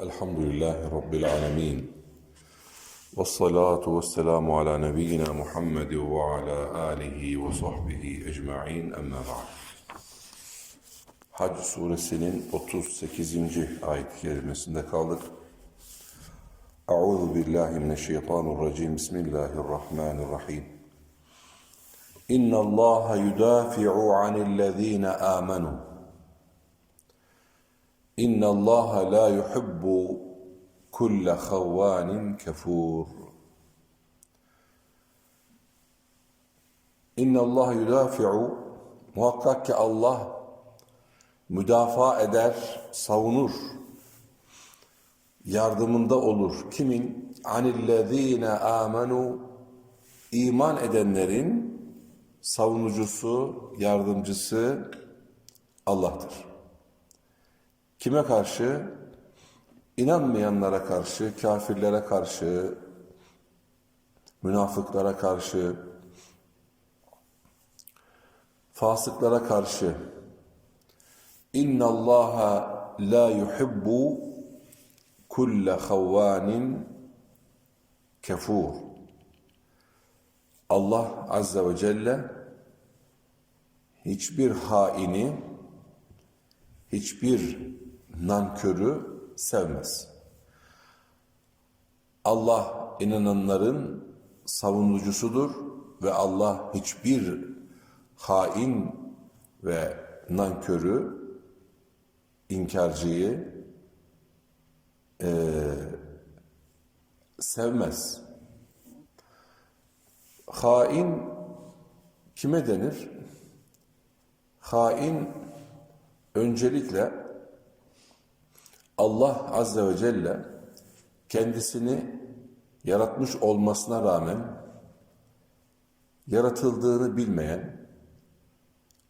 Elhamdülillahi Rabbil alemin. Ve salatu ve selamu ala nebiyyina Muhammed ve ala alihi ve sahbihi ecma'in emma ba'd. Hac suresinin 38. ayet-i kerimesinde kaldık. Euzu billahi mineşşeytanirracim. Bismillahirrahmanirrahim. İnna Allah yudafi'u anillezine amenu. İnna Allah la yuhibbu kulle havvanin kefur. İnna Allah yudafi'u muhakkak ki Allah müdafaa eder, savunur, yardımında olur. Kimin? Anillezine amenu iman edenlerin savunucusu, yardımcısı Allah'tır. Kime karşı? İnanmayanlara karşı, kafirlere karşı, münafıklara karşı, fasıklara karşı. İnna Allaha la yuhibbu kulle havvanin kefur. Allah Azze ve Celle hiçbir haini, hiçbir nankörü sevmez. Allah inananların savunucusudur ve Allah hiçbir hain ve nankörü, inkarcıyı eee, sevmez. Hain kime denir? Hain öncelikle Allah Azze ve Celle kendisini yaratmış olmasına rağmen yaratıldığını bilmeyen,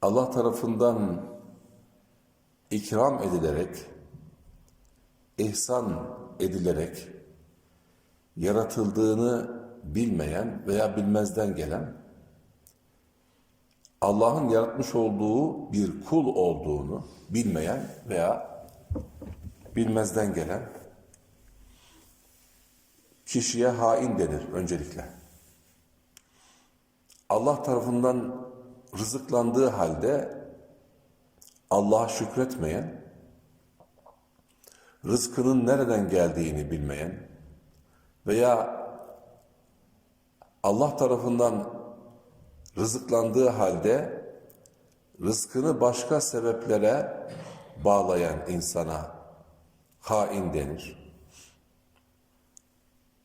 Allah tarafından ikram edilerek, ihsan edilerek yaratıldığını bilmeyen veya bilmezden gelen, Allah'ın yaratmış olduğu bir kul olduğunu bilmeyen veya bilmezden gelen kişiye hain denir öncelikle. Allah tarafından rızıklandığı halde Allah'a şükretmeyen, rızkının nereden geldiğini bilmeyen veya Allah tarafından rızıklandığı halde rızkını başka sebeplere bağlayan insana hain denir.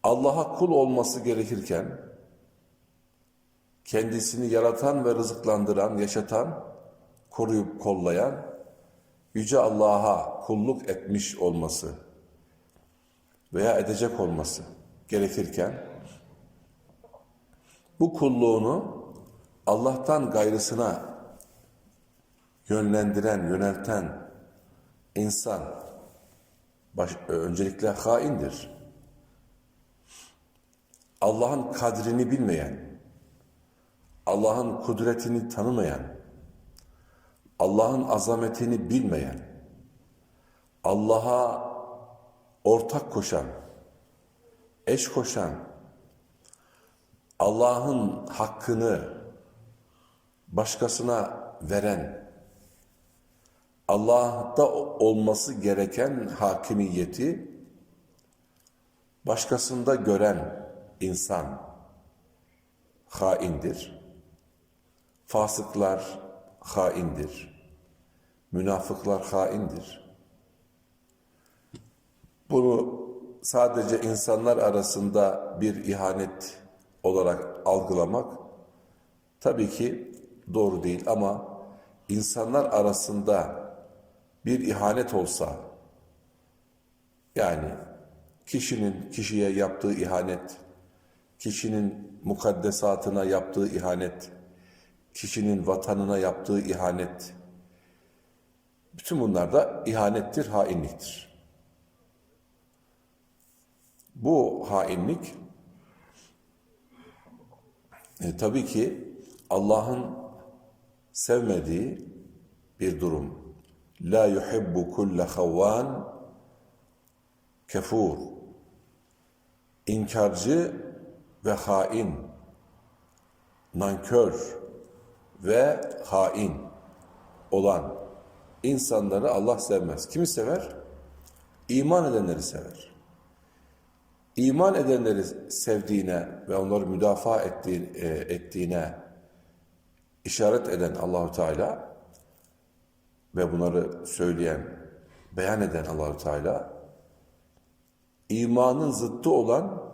Allah'a kul olması gerekirken kendisini yaratan ve rızıklandıran, yaşatan, koruyup kollayan Yüce Allah'a kulluk etmiş olması veya edecek olması gerekirken bu kulluğunu Allah'tan gayrısına yönlendiren, yönelten insan baş, öncelikle haindir. Allah'ın kadrini bilmeyen, Allah'ın kudretini tanımayan, Allah'ın azametini bilmeyen, Allah'a ortak koşan, eş koşan, Allah'ın hakkını başkasına veren, Allah'ta olması gereken hakimiyeti başkasında gören insan haindir. Fasıklar haindir. Münafıklar haindir. Bunu sadece insanlar arasında bir ihanet olarak algılamak tabii ki doğru değil ama insanlar arasında bir ihanet olsa yani kişinin kişiye yaptığı ihanet, kişinin mukaddesatına yaptığı ihanet, kişinin vatanına yaptığı ihanet, bütün bunlar da ihanettir, hainliktir. Bu hainlik e, tabii ki Allah'ın sevmediği bir durum. La yuhibbu kulle havvan kefur, inkarcı ve hain, nankör ve hain olan insanları Allah sevmez. Kimi sever? İman edenleri sever. İman edenleri sevdiğine ve onları müdafaa e, ettiğine işaret eden Allahu Teala ve bunları söyleyen, beyan eden Allahu Teala imanın zıttı olan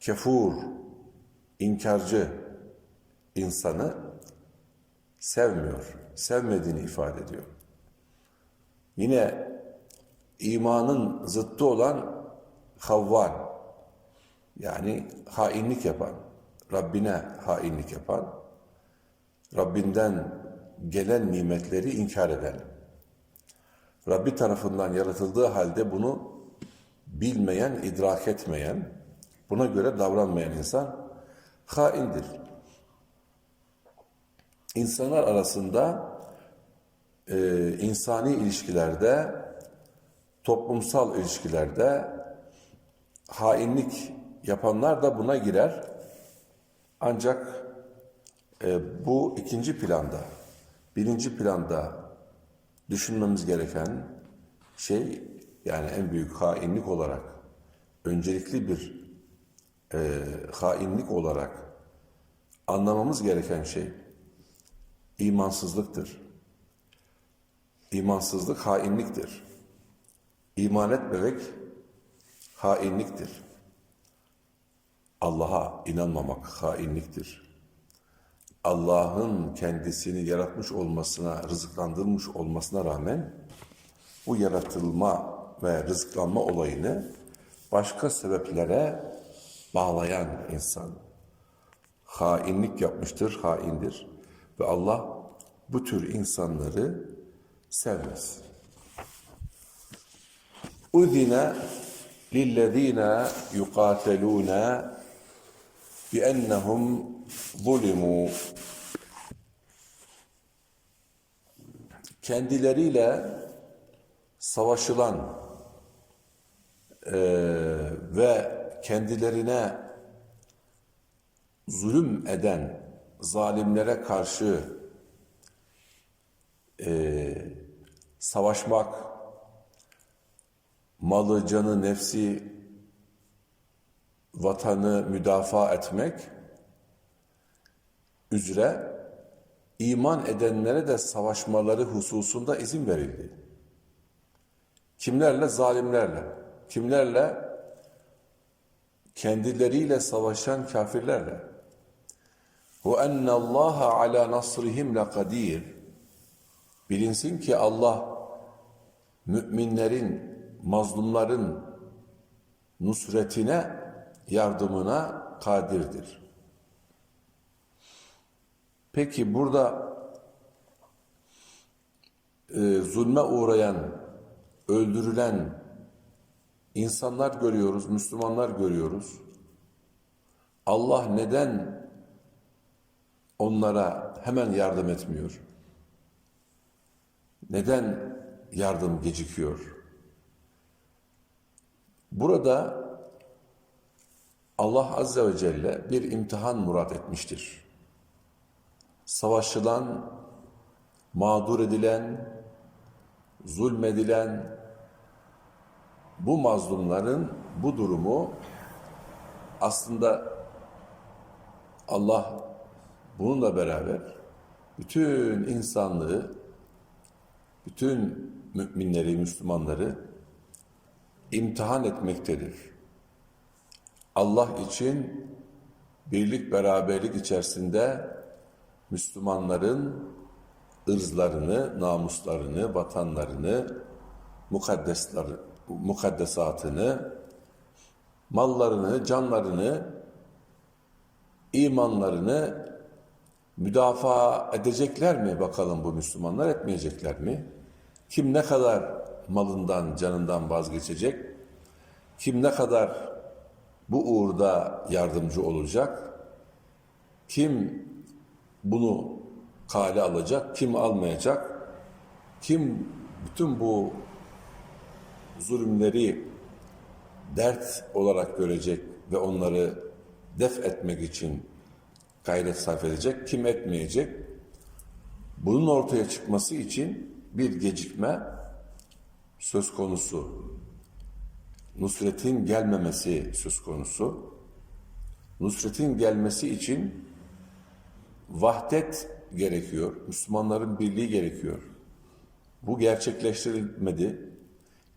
kefur, inkarcı insanı sevmiyor, sevmediğini ifade ediyor. Yine imanın zıttı olan havvan, yani hainlik yapan, Rabbine hainlik yapan, Rabbinden gelen nimetleri inkar eden, Rabbi tarafından yaratıldığı halde bunu bilmeyen, idrak etmeyen, buna göre davranmayan insan haindir. İnsanlar arasında e, insani ilişkilerde, toplumsal ilişkilerde hainlik yapanlar da buna girer. Ancak e, bu ikinci planda, birinci planda düşünmemiz gereken şey, yani en büyük hainlik olarak, öncelikli bir e, hainlik olarak anlamamız gereken şey, imansızlıktır. İmansızlık hainliktir. İman etmemek hainliktir. Allah'a inanmamak hainliktir. Allah'ın kendisini yaratmış olmasına, rızıklandırmış olmasına rağmen bu yaratılma ve rızıklanma olayını başka sebeplere bağlayan insan hainlik yapmıştır, haindir. Ve Allah bu tür insanları sevmez. Uzine lillezine yuqatelune biennehum zulimu kendileriyle savaşılan eee, ve kendilerine zulüm eden zalimlere karşı eee, savaşmak, malı, canı, nefsi, vatanı müdafaa etmek üzere iman edenlere de savaşmaları hususunda izin verildi. Kimlerle? Zalimlerle. Kimlerle? Kendileriyle savaşan kafirlerle. وَاَنَّ اللّٰهَ عَلَى نَصْرِهِمْ لَقَد۪يرٌ Bilinsin ki Allah müminlerin, mazlumların nusretine, yardımına kadirdir. Peki burada e, zulme uğrayan, öldürülen insanlar görüyoruz, Müslümanlar görüyoruz. Allah neden onlara hemen yardım etmiyor? Neden yardım gecikiyor? Burada Allah Azze ve Celle bir imtihan murat etmiştir. Savaşılan, mağdur edilen, zulmedilen bu mazlumların bu durumu aslında Allah bununla beraber bütün insanlığı, bütün müminleri, Müslümanları imtihan etmektedir. Allah için birlik beraberlik içerisinde Müslümanların ırzlarını, namuslarını, vatanlarını, mukaddesler, mukaddesatını, mallarını, canlarını, imanlarını müdafaa edecekler mi bakalım bu Müslümanlar etmeyecekler mi? Kim ne kadar malından, canından vazgeçecek? Kim ne kadar bu uğurda yardımcı olacak? Kim bunu kale alacak, kim almayacak? Kim bütün bu zulümleri dert olarak görecek ve onları def etmek için gayret sarf edecek, kim etmeyecek. Bunun ortaya çıkması için bir gecikme söz konusu. Nusret'in gelmemesi söz konusu. Nusret'in gelmesi için vahdet gerekiyor. Müslümanların birliği gerekiyor. Bu gerçekleştirilmedi.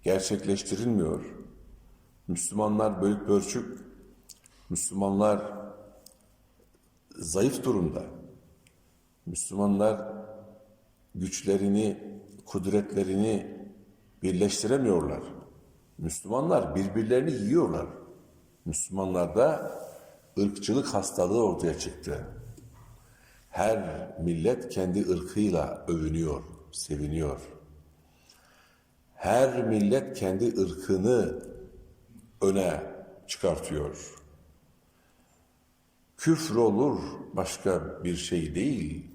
Gerçekleştirilmiyor. Müslümanlar bölük pörçük. Müslümanlar zayıf durumda. Müslümanlar güçlerini, kudretlerini birleştiremiyorlar. Müslümanlar birbirlerini yiyorlar. Müslümanlarda ırkçılık hastalığı ortaya çıktı. Her millet kendi ırkıyla övünüyor, seviniyor. Her millet kendi ırkını öne çıkartıyor. Küfür olur başka bir şey değil.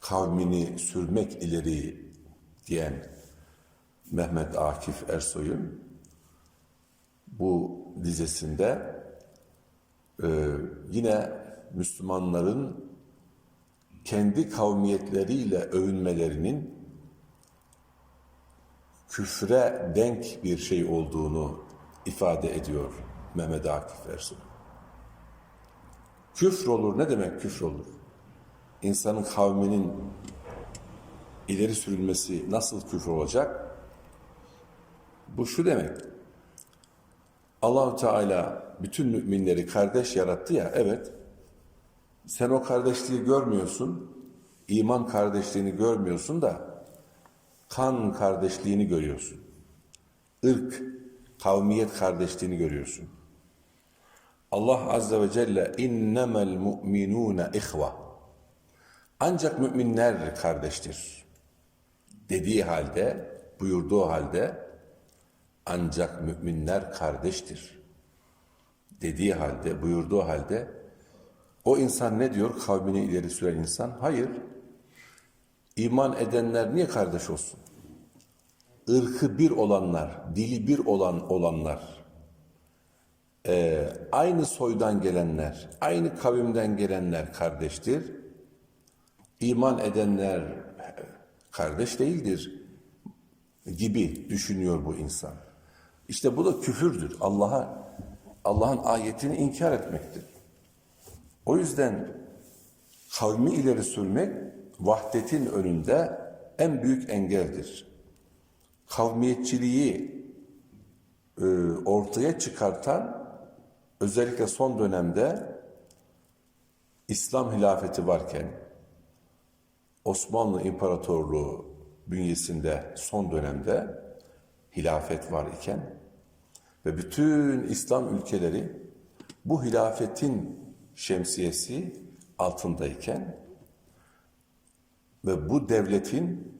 Kavmini sürmek ileri diyen Mehmet Akif Ersoy'un bu dizesinde e, yine Müslümanların kendi kavmiyetleriyle övünmelerinin küfre denk bir şey olduğunu ifade ediyor Mehmet Akif Ersoy. Küfür olur ne demek küfür olur? İnsanın kavminin ileri sürülmesi nasıl küfür olacak? Bu şu demek. Allahu Teala bütün müminleri kardeş yarattı ya, evet. Sen o kardeşliği görmüyorsun, iman kardeşliğini görmüyorsun da kan kardeşliğini görüyorsun. Irk, kavmiyet kardeşliğini görüyorsun. Allah Azze ve Celle innemel mu'minune ihva. Ancak müminler kardeştir. Dediği halde, buyurduğu halde ancak müminler kardeştir. Dediği halde, buyurduğu halde o insan ne diyor kavmini ileri süren insan? Hayır. İman edenler niye kardeş olsun? Irkı bir olanlar, dili bir olan olanlar, e, aynı soydan gelenler, aynı kavimden gelenler kardeştir. İman edenler kardeş değildir gibi düşünüyor bu insan. İşte bu da küfürdür. Allah'a Allah'ın ayetini inkar etmektir. O yüzden kavmi ileri sürmek vahdetin önünde en büyük engeldir. Kavmiyetçiliği e, ortaya çıkartan özellikle son dönemde İslam hilafeti varken Osmanlı İmparatorluğu bünyesinde son dönemde hilafet var iken ve bütün İslam ülkeleri bu hilafetin şemsiyesi altındayken ve bu devletin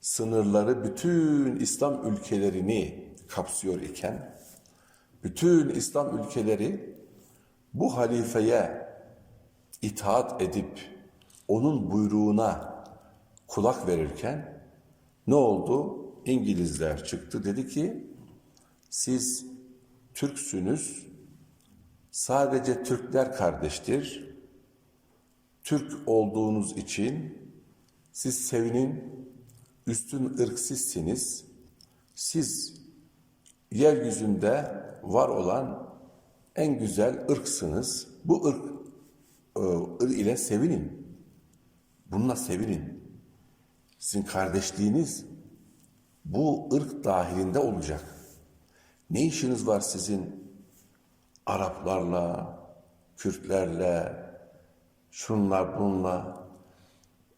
sınırları bütün İslam ülkelerini kapsıyor iken bütün İslam ülkeleri bu halifeye itaat edip onun buyruğuna kulak verirken ne oldu? İngilizler çıktı dedi ki siz Türksünüz sadece Türkler kardeştir. Türk olduğunuz için siz sevinin üstün ırk sizsiniz. Siz yeryüzünde var olan en güzel ırksınız. Bu ırk, ırk ile sevinin. Bununla sevinin. Sizin kardeşliğiniz bu ırk dahilinde olacak. Ne işiniz var sizin Araplarla, Kürtlerle, şunlar bunla,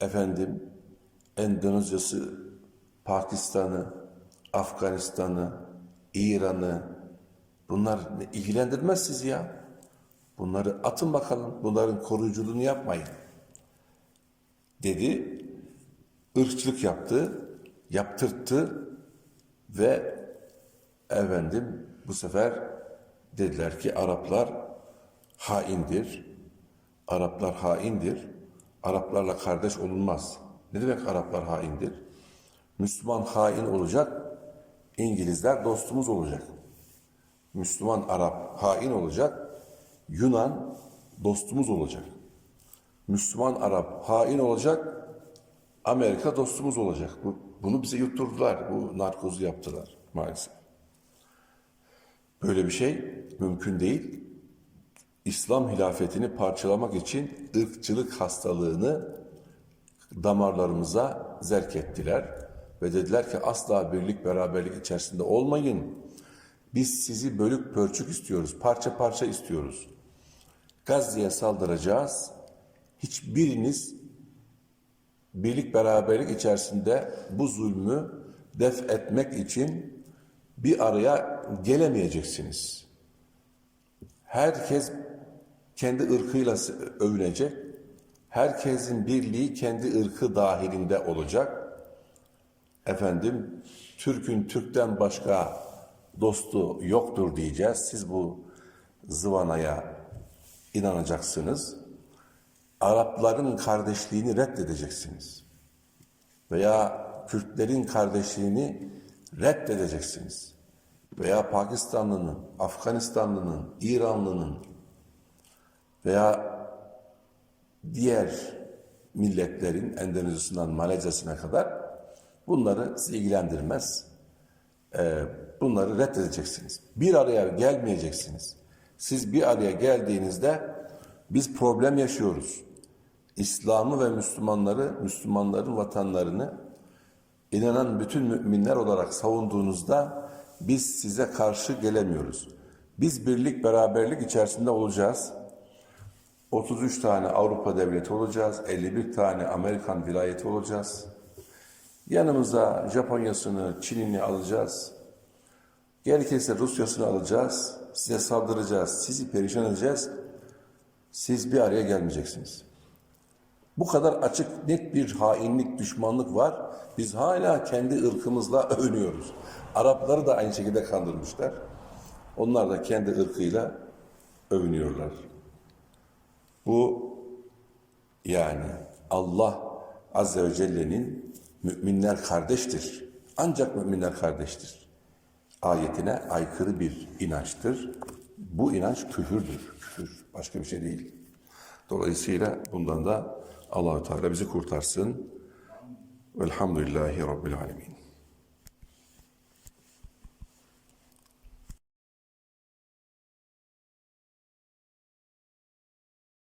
efendim Endonezya'sı, Pakistan'ı, Afganistan'ı, İran'ı, bunlar ilgilendirmez sizi ya. Bunları atın bakalım, bunların koruyuculuğunu yapmayın. Dedi, ırkçılık yaptı, yaptırttı ve efendim bu sefer dediler ki Araplar haindir. Araplar haindir. Araplarla kardeş olunmaz. Ne demek Araplar haindir? Müslüman hain olacak, İngilizler dostumuz olacak. Müslüman Arap hain olacak, Yunan dostumuz olacak. Müslüman Arap hain olacak, Amerika dostumuz olacak. Bu, bunu bize yutturdular, bu narkozu yaptılar maalesef. Böyle bir şey mümkün değil. İslam hilafetini parçalamak için ırkçılık hastalığını damarlarımıza zerk ettiler ve dediler ki asla birlik beraberlik içerisinde olmayın. Biz sizi bölük pörçük istiyoruz, parça parça istiyoruz. Gazze'ye saldıracağız. Hiçbiriniz birlik beraberlik içerisinde bu zulmü def etmek için bir araya gelemeyeceksiniz. Herkes kendi ırkıyla övünecek. Herkesin birliği kendi ırkı dahilinde olacak. Efendim, Türk'ün Türk'ten başka dostu yoktur diyeceğiz. Siz bu zıvanaya inanacaksınız. Arapların kardeşliğini reddedeceksiniz. Veya Kürtlerin kardeşliğini reddedeceksiniz. Veya Pakistanlı'nın, Afganistanlı'nın, İranlı'nın veya diğer milletlerin Endonezya'sından Malezya'sına kadar bunları sizi ilgilendirmez. Ee, bunları reddedeceksiniz. Bir araya gelmeyeceksiniz. Siz bir araya geldiğinizde biz problem yaşıyoruz. İslam'ı ve Müslümanları, Müslümanların vatanlarını inanan bütün müminler olarak savunduğunuzda biz size karşı gelemiyoruz. Biz birlik beraberlik içerisinde olacağız. 33 tane Avrupa devleti olacağız. 51 tane Amerikan vilayeti olacağız. Yanımıza Japonya'sını, Çin'ini alacağız. Gerekirse Rusya'sını alacağız. Size saldıracağız. Sizi perişan edeceğiz. Siz bir araya gelmeyeceksiniz. Bu kadar açık, net bir hainlik, düşmanlık var. Biz hala kendi ırkımızla övünüyoruz. Arapları da aynı şekilde kandırmışlar. Onlar da kendi ırkıyla övünüyorlar. Bu yani Allah Azze ve Celle'nin müminler kardeştir. Ancak müminler kardeştir. Ayetine aykırı bir inançtır. Bu inanç küfürdür. Küfür. Başka bir şey değil. Dolayısıyla bundan da Allahü Teala bizi kurtarsın. Velhamdülillahi Rabbil Alemin.